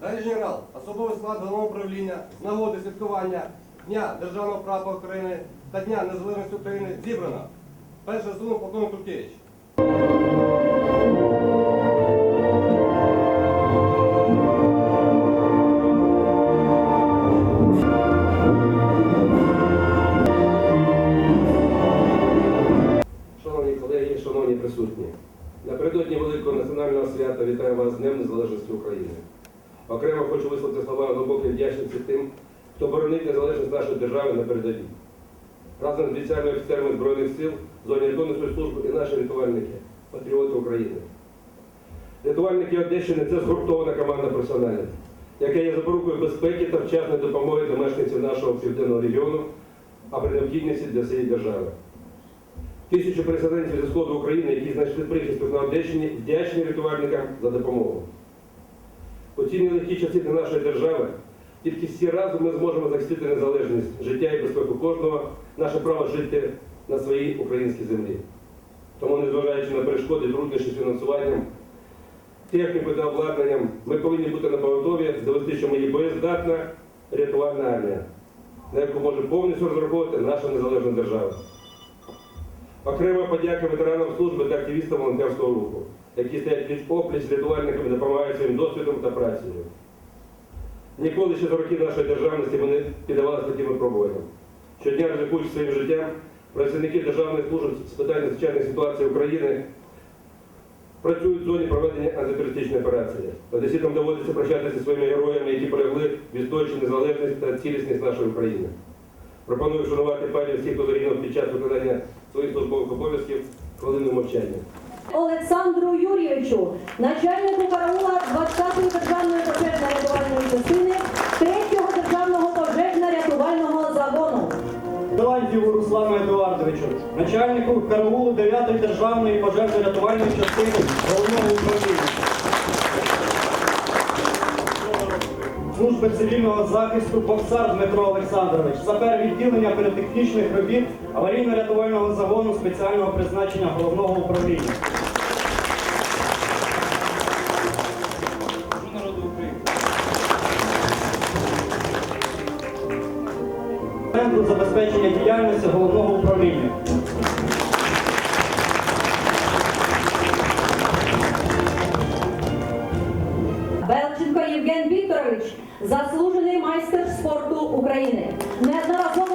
Далі генерал, особовий склад головного управління з нагоди святкування Дня Державного права України та Дня Незалежності України зібрано. Перший заступник полковник Туркевич. Присутні, напередодні великого національного свята вітаю вас з Днем Незалежності України. Окремо хочу висловити слова глибокої вдячності тим, хто боронить незалежність нашої держави на передовій. Разом з бійцями офіцерами Збройних сил, зоні рятункової служби і наші рятувальники, патріоти України. Рятувальники Одещини це згуртована команда професіоналів, яка є запорукою безпеки та вчасної допомоги для мешканців нашого південного регіону, а при необхідності для всієї держави. Тисячі переселенців зі сходу України, які знайшли прихисток на Одещині, вдячні рятувальникам за допомогу. У ці нелегкі часи для нашої держави тільки всі разом ми зможемо захистити незалежність, життя і безпеку кожного, наше право жити на своїй українській землі. Тому, незважаючи на перешкоди, труднощі з фінансуванням, технікою та обладнанням, ми повинні бути на поготові довести, що ми є боєздатна рятувальна армія, на яку може повністю розраховувати наша незалежна держава. Окрема подяка ветеранам служби та активістам волонтерського руху, які стоять пліч опліч рятувальниками, допомагають своїм досвідом та працею. Ніколи ще за роки нашої державності не піддавалися таким випробуванням. Щодня ризикуючи своїм життям, працівники державних служб з питань надзвичайної ситуації України працюють в зоні проведення антитерористичної операції. Одеситам доводиться прощатися зі своїми героями, які полягли відстоюючи незалежність та цілісність нашої України. Пропоную вшанувати пам'ять всіх, хто загинув під час виконання своїх службових обов'язків хвилиною мовчання. Олександру Юрійовичу, начальнику караула 20-ї державної пожежно-рятувальної частини 3-го державного пожежно-рятувального загону. Талантіву Руслану Едуардовичу, начальнику караулу 9-ї державної пожежно-рятувальної частини головного управління. Служби цивільного захисту Боксар Дмитро Олександрович, сапер відділення піротехнічних робіт аварійно-рятувального загону спеціального призначення головного управління. Центру забезпечення діяльності головного управління. Заслужений майстер спорту України, неодноразовий